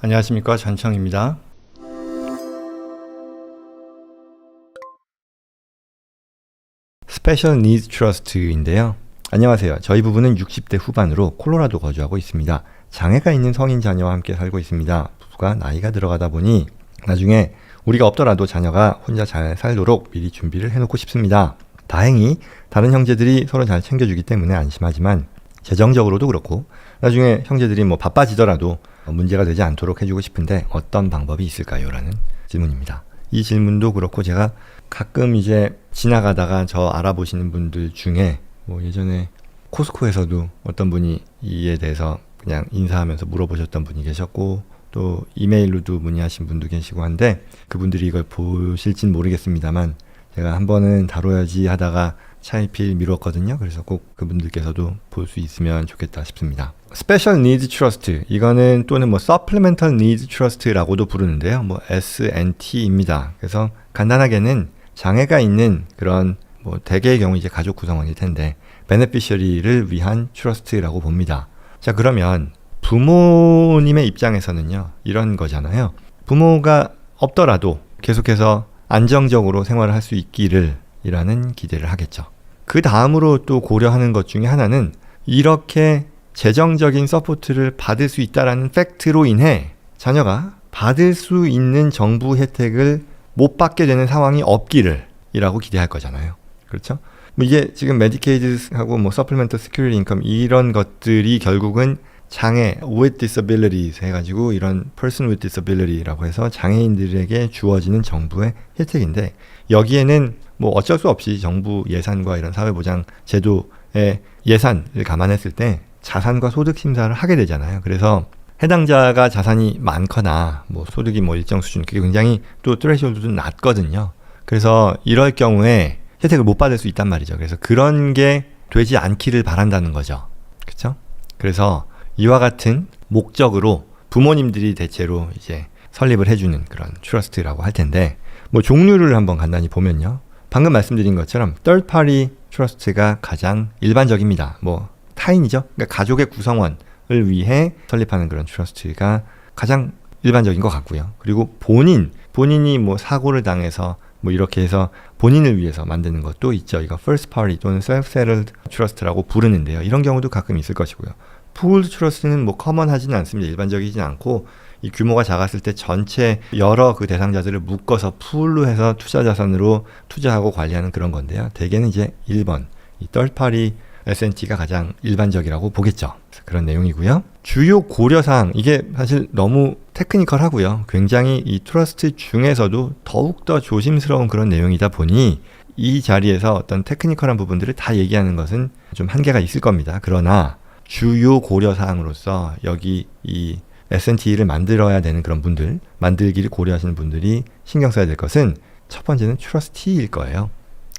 안녕하십니까 전청입니다. 스페셜 니즈 트러스트인데요. 안녕하세요. 저희 부부는 60대 후반으로 콜로라도 거주하고 있습니다. 장애가 있는 성인 자녀와 함께 살고 있습니다. 부부가 나이가 들어가다 보니 나중에 우리가 없더라도 자녀가 혼자 잘 살도록 미리 준비를 해놓고 싶습니다. 다행히 다른 형제들이 서로 잘 챙겨주기 때문에 안심하지만 재정적으로도 그렇고 나중에 형제들이 뭐 바빠지더라도 문제가 되지 않도록 해주고 싶은데 어떤 방법이 있을까요? 라는 질문입니다. 이 질문도 그렇고 제가 가끔 이제 지나가다가 저 알아보시는 분들 중에 뭐 예전에 코스코에서도 어떤 분이 이에 대해서 그냥 인사하면서 물어보셨던 분이 계셨고 또 이메일로도 문의하신 분도 계시고 한데 그분들이 이걸 보실진 모르겠습니다만 제가 한 번은 다뤄야지 하다가 차일피일 미뤘거든요. 그래서 꼭 그분들께서도 볼 수 있으면 좋겠다 싶습니다. Special Needs Trust 이거는 또는 뭐 Supplemental Needs Trust라고도 부르는데요. 뭐 S&T입니다. 그래서 간단하게는 장애가 있는 그런 뭐 대개의 경우 이제 가족 구성원일 텐데 베네피셔리를 위한 트러스트라고 봅니다. 자 그러면 부모님의 입장에서는요 이런 거잖아요. 부모가 없더라도 계속해서 안정적으로 생활을 할 수 있기를 이라는 기대를 하겠죠. 그 다음으로 또 고려하는 것 중에 하나는 이렇게 재정적인 서포트를 받을 수 있다라는 팩트로 인해 자녀가 받을 수 있는 정부 혜택을 못 받게 되는 상황이 없기를 이라고 기대할 거잖아요. 그렇죠? 뭐 이게 지금 메디케이드하고 뭐 서플멘트 스큐리티 인컴 이런 것들이 결국은 장애 with disabilities 해가지고 이런 person with disability라고 해서 장애인들에게 주어지는 정부의 혜택인데 여기에는 뭐 어쩔 수 없이 정부 예산과 이런 사회보장 제도의 예산을 감안했을 때 자산과 소득 심사를 하게 되잖아요. 그래서 해당자가 자산이 많거나 뭐 소득이 뭐 일정 수준 그게 굉장히 또 트레시홀드도 낮거든요. 그래서 이럴 경우에 혜택을 못 받을 수 있단 말이죠. 그래서 그런 게 되지 않기를 바란다는 거죠. 그렇죠? 그래서 이와 같은 목적으로 부모님들이 대체로 이제 설립을 해주는 그런 트러스트라고 할 텐데 뭐 종류를 한번 간단히 보면요. 방금 말씀드린 것처럼 party trust가 가장 일반적입니다. 뭐 타인이죠. 그러니까 가족의 구성원을 위해 설립하는 그런 트러스트가 가장 일반적인 것 같고요. 그리고 본인 본인이 뭐 사고를 당해서 뭐 이렇게 해서 본인을 위해서 만드는 것도 있죠. 이거 first party 또는 self-settled trust라고 부르는데요. 이런 경우도 가끔 있을 것이고요. Pooled trust는 뭐 커먼하지는 않습니다. 일반적이진 않고 이 규모가 작았을 때 전체 여러 그 대상자들을 묶어서 풀로 해서 투자 자산으로 투자하고 관리하는 그런 건데요. 대개는 이제 1번 이 party S&T가 가장 일반적이라고 보겠죠. 그런 내용이고요. 주요 고려사항 이게 사실 너무 테크니컬하고요. 굉장히 이 트러스트 중에서도 더욱더 조심스러운 그런 내용이다 보니 이 자리에서 어떤 테크니컬한 부분들을 다 얘기하는 것은 좀 한계가 있을 겁니다. 그러나 주요 고려 사항으로서 여기 이 S&T를 만들어야 되는 그런 분들, 만들기를 고려하시는 분들이 신경 써야 될 것은 첫 번째는 트러스티일 거예요.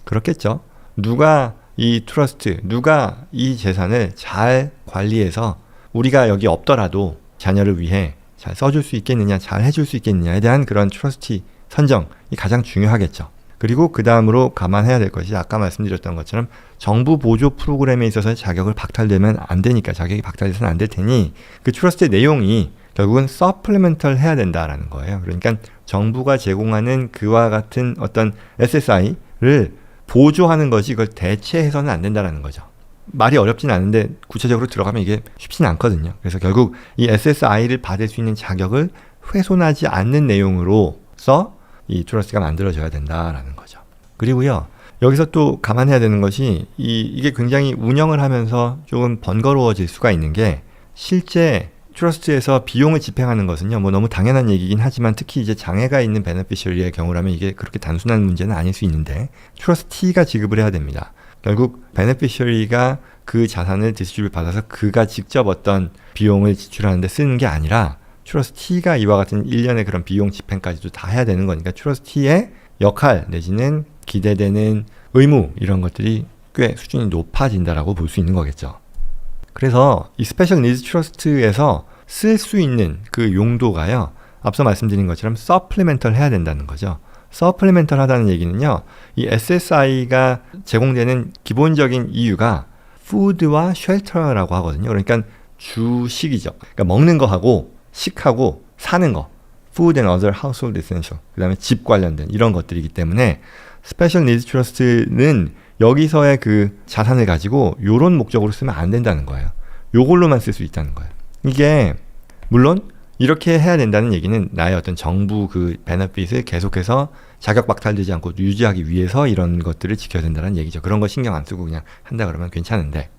그렇겠죠. 누가 이 트러스트, 누가 이 재산을 잘 관리해서 우리가 여기 없더라도 자녀를 위해 잘 써줄 수 있겠느냐, 잘 해줄 수 있겠느냐에 대한 그런 트러스티 선정이 가장 중요하겠죠. 그리고 그 다음으로 감안해야 될 것이 아까 말씀드렸던 것처럼 정부 보조 프로그램에 있어서 자격을 박탈되면 안 되니까 자격이 박탈돼서는 안 될 테니 그 트러스트의 내용이 결국은 서플리멘털 해야 된다라는 거예요. 그러니까 정부가 제공하는 그와 같은 어떤 SSI를 보조하는 것이 이걸 대체해서는 안 된다라는 거죠. 말이 어렵진 않은데 구체적으로 들어가면 이게 쉽지는 않거든요. 그래서 결국 이 SSI를 받을 수 있는 자격을 훼손하지 않는 내용으로서 이 트러스트가 만들어져야 된다라는 거죠. 그리고요. 여기서 또 감안해야 되는 것이 이, 이게 굉장히 운영을 하면서 조금 번거로워질 수가 있는 게 실제 트러스트에서 비용을 집행하는 것은요, 뭐 너무 당연한 얘기긴 하지만 특히 이제 장애가 있는 베네피셔리의 경우라면 이게 그렇게 단순한 문제는 아닐 수 있는데 트러스티가 지급을 해야 됩니다. 결국 베네피셔리가 그 자산을 디스트리뷰 받아서 그가 직접 어떤 비용을 지출하는데 쓰는 게 아니라 트러스티가 이와 같은 일련의 그런 비용 집행까지도 다 해야 되는 거니까 트러스티의 역할 내지는 기대되는 의무 이런 것들이 꽤 수준이 높아진다라고 볼 수 있는 거겠죠. 그래서 이 스페셜 니즈 트러스트에서 쓸 수 있는 그 용도가요. 앞서 말씀드린 것처럼 서플리멘털 해야 된다는 거죠. 서플리멘털 하다는 얘기는요. 이 SSI가 제공되는 기본적인 이유가 푸드와 쉘터라고 하거든요. 그러니까 주식이죠. 그러니까 먹는 거하고 식하고 사는 거, food and other household essential, 그 다음에 집 관련된 이런 것들이기 때문에 스페셜 니즈 트러스트는 여기서의 그 자산을 가지고 요런 목적으로 쓰면 안 된다는 거예요. 요걸로만 쓸 수 있다는 거예요. 이게 물론 이렇게 해야 된다는 얘기는 나의 어떤 정부 그 베너핏을 계속해서 자격 박탈되지 않고 유지하기 위해서 이런 것들을 지켜야 된다는 얘기죠. 그런 거 신경 안 쓰고 그냥 한다 그러면 괜찮은데.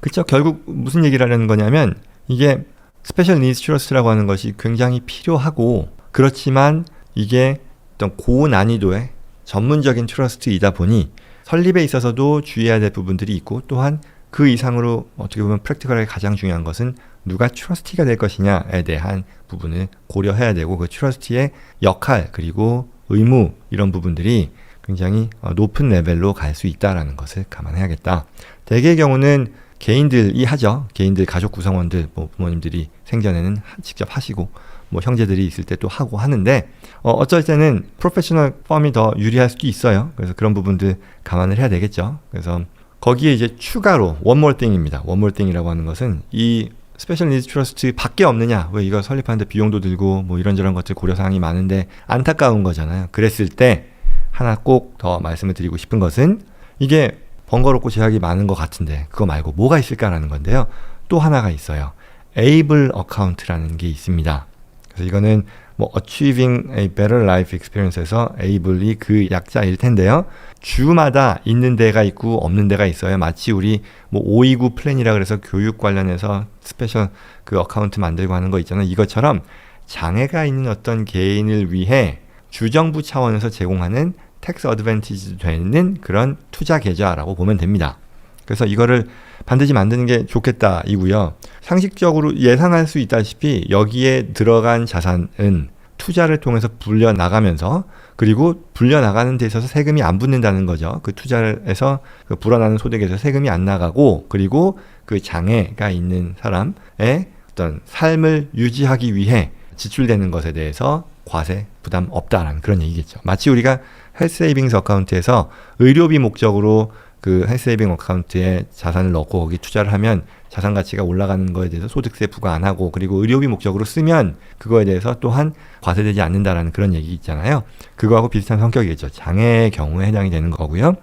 그쵸? 결국 무슨 얘기를 하려는 거냐면 이게 스페셜 니즈 트러스트라고 하는 것이 굉장히 필요하고 그렇지만 이게 어떤 고난이도의 전문적인 트러스트이다 보니 설립에 있어서도 주의해야 될 부분들이 있고 또한 그 이상으로 어떻게 보면 프랙티컬하게 가장 중요한 것은 누가 트러스티가 될 것이냐에 대한 부분을 고려해야 되고 그 트러스티의 역할 그리고 의무 이런 부분들이 굉장히 어, 높은 레벨로 갈 수 있다라는 것을 감안해야겠다. 대개의 경우는 개인들이 하죠. 개인들 가족 구성원들 뭐 부모님들이 생전에는 직접 하시고 뭐 형제들이 있을 때 또 하고 하는데 어, 어쩔 때는 프로페셔널 펌이 더 유리할 수도 있어요. 그래서 그런 부분들 감안을 해야 되겠죠. 그래서 거기에 이제 추가로 원몰 띵입니다. 원몰 띵이라고 하는 것은 이 스페셜 니즈 트러스트 밖에 없느냐? 왜 이거 설립하는데 비용도 들고 뭐 이런저런 것들 고려 사항이 많은데 안타까운 거잖아요. 그랬을 때 하나 꼭 더 말씀을 드리고 싶은 것은 이게 번거롭고 제약이 많은 것 같은데 그거 말고 뭐가 있을까라는 건데요. 또 하나가 있어요. able 어카운트라는 게 있습니다. 그래서 이거는 뭐 achieving a better life experience에서 able이 그 약자일 텐데요. 주마다 있는 데가 있고 없는 데가 있어요. 마치 우리 뭐 529 플랜이라 그래서 교육 관련해서 스페셜 그 어카운트 만들고 하는 거 있잖아요. 이것처럼 장애가 있는 어떤 개인을 위해 주정부 차원에서 제공하는 텍스 어드밴티지 되는 그런 투자 계좌라고 보면 됩니다. 그래서 이거를 반드시 만드는 게 좋겠다 이고요. 상식적으로 예상할 수 있다시피 여기에 들어간 자산은 투자를 통해서 불려 나가면서 그리고 불려 나가는 데 있어서 세금이 안 붙는다는 거죠. 그 투자를 해서 그 불어나는 소득에서 세금이 안 나가고 그리고 그 장애가 있는 사람의 어떤 삶을 유지하기 위해 지출되는 것에 대해서 과세 부담 없다라는 그런 얘기겠죠. 마치 우리가 헬스세이빙스 어카운트에서 의료비 목적으로 그 헬스세이빙 어카운트에 자산을 넣고 거기 투자를 하면 자산 가치가 올라가는 거에 대해서 소득세 부과 안 하고 그리고 의료비 목적으로 쓰면 그거에 대해서 또한 과세되지 않는다라는 그런 얘기 있잖아요. 그거하고 비슷한 성격이겠죠. 장애의 경우에 해당이 되는 거고요.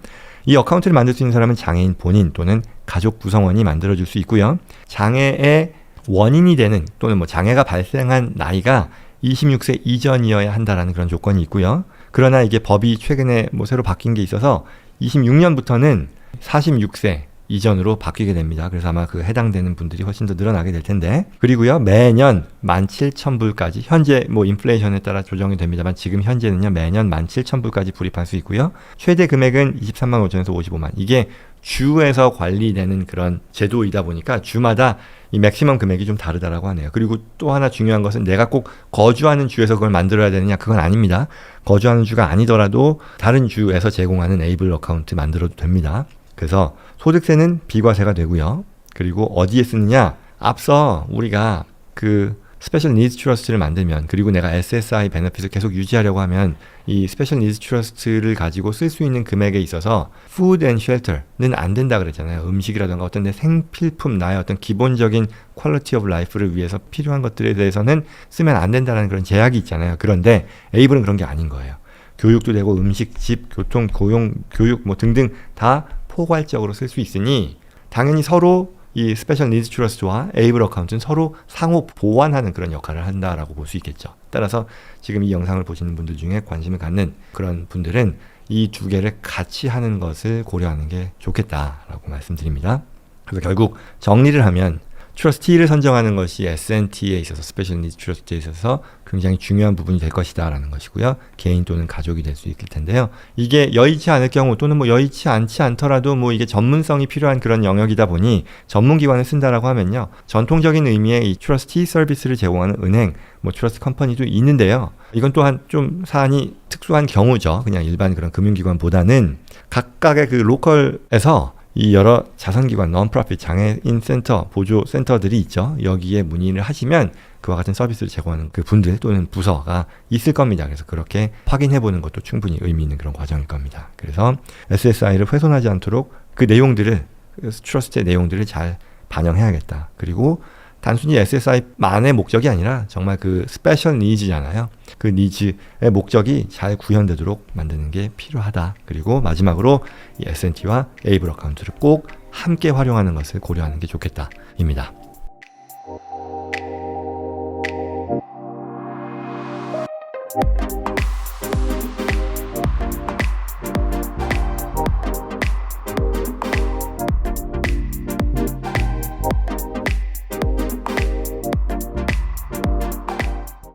이 어카운트를 만들 수 있는 사람은 장애인 본인 또는 가족 구성원이 만들어줄 수 있고요. 장애의 원인이 되는 또는 뭐 장애가 발생한 나이가 26세 이전이어야 한다라는 그런 조건이 있고요. 그러나 이게 법이 최근에 뭐 새로 바뀐 게 있어서 26년부터는 46세 이전으로 바뀌게 됩니다. 그래서 아마 그 해당되는 분들이 훨씬 더 늘어나게 될 텐데. 그리고요, 매년 17,000불까지, 현재 뭐 인플레이션에 따라 조정이 됩니다만 지금 현재는요, 매년 17,000불까지 불입할 수 있고요. 최대 금액은 23만 5천에서 55만. 이게 주에서 관리되는 그런 제도이다 보니까 주마다 이 맥시멈 금액이 좀 다르다라고 하네요. 그리고 또 하나 중요한 것은 내가 꼭 거주하는 주에서 그걸 만들어야 되느냐 그건 아닙니다. 거주하는 주가 아니더라도 다른 주에서 제공하는 에이블 어카운트 만들어도 됩니다. 그래서 소득세는 비과세가 되고요. 그리고 어디에 쓰느냐? 앞서 우리가 그 스페셜 니즈 트러스트를 만들면 그리고 내가 SSI 베너핏을 계속 유지하려고 하면 이 스페셜 니즈 트러스트를 가지고 쓸 수 있는 금액에 있어서 푸드 앤 쉘터는 안 된다 그랬잖아요. 음식이라든가 어떤 내 생필품 나의 어떤 기본적인 퀄리티 오브 라이프를 위해서 필요한 것들에 대해서는 쓰면 안 된다는 그런 제약이 있잖아요. 그런데 에이블은 그런 게 아닌 거예요. 교육도 되고 음식, 집, 교통, 고용, 교육 뭐 등등 다 포괄적으로 쓸 수 있으니 당연히 서로 이 스페셜 니즈 트러스트와 에이블 어카운트는 서로 상호 보완하는 그런 역할을 한다라고 볼 수 있겠죠. 따라서 지금 이 영상을 보시는 분들 중에 관심을 갖는 그런 분들은 이 두 개를 같이 하는 것을 고려하는 게 좋겠다라고 말씀드립니다. 그래서 결국 정리를 하면 트러스티를 선정하는 것이 S&T에 있어서 스페셜 니즈 트러스트에 있어서 굉장히 중요한 부분이 될 것이다라는 것이고요. 개인 또는 가족이 될 수 있을 텐데요. 이게 여의치 않을 경우 또는 뭐 여의치 않지 않더라도 뭐 이게 전문성이 필요한 그런 영역이다 보니 전문 기관을 쓴다라고 하면요. 전통적인 의미의 이 트러스티 서비스를 제공하는 은행, 뭐 트러스트 컴퍼니도 있는데요. 이건 또한 좀 사안이 특수한 경우죠. 그냥 일반 그런 금융기관보다는 각각의 그 로컬에서 이 여러 자선기관, non-profit 장애인 센터, 보조 센터들이 있죠. 여기에 문의를 하시면 그와 같은 서비스를 제공하는 그 분들 또는 부서가 있을 겁니다. 그래서 그렇게 확인해 보는 것도 충분히 의미 있는 그런 과정일 겁니다. 그래서 SSI를 훼손하지 않도록 그 내용들을 트러스트의 내용들을 잘 반영해야겠다. 그리고 단순히 SSI만의 목적이 아니라 정말 그 스페셜 니즈잖아요. 그 니즈의 목적이 잘 구현되도록 만드는 게 필요하다. 그리고 마지막으로 이 S&T와 에이블 어카운트를 꼭 함께 활용하는 것을 고려하는 게 좋겠다입니다.